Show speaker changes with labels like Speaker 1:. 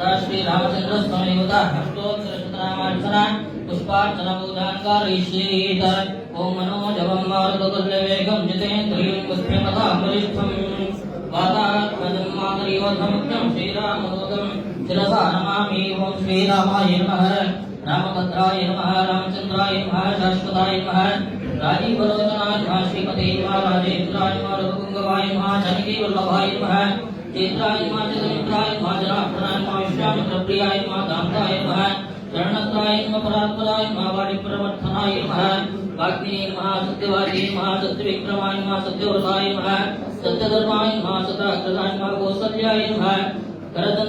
Speaker 1: समर्पयामि तदा श्रीरामचन्द्रस्वामिदेवता अष्टोत्तरशतनामार्चना पुष्पार्चनबोधान् कारयिष्येत ॐ मनोजवं मारुततुल्यवेगं जितेन्द्रियं पुष्प्यमताम्बलिष्ठम् वातात्मजं मातरीवधमुख्यं श्रीरामदूतं शिरसा नमामि ॐ श्रीरामाय नमः रामभद्राय नमः रामचन्द्राय नमः शाश्वताय नमः राजीवलोचनाय नमः श्रीमते नमः राजेन्द्राय नमः रघुपुङ्गवाय नमः जानकीवल्लभाय नमः। चेत्राय नमः जगमित्राय नमः जनार्दनाय नमः विश्वामित्रप्रियाय नमः दान्ताय नमः शरणत्राय नमः परात्पराय नमः वाणिप्रवर्धनाय नमः वाग्मिने नमः सत्यवादी नमः सत्यविक्रमाय नमः सत्यव्रताय नमः सत्यधर्माय नमः सदाग्रदाय नमः कौसल्याय नमः करदन्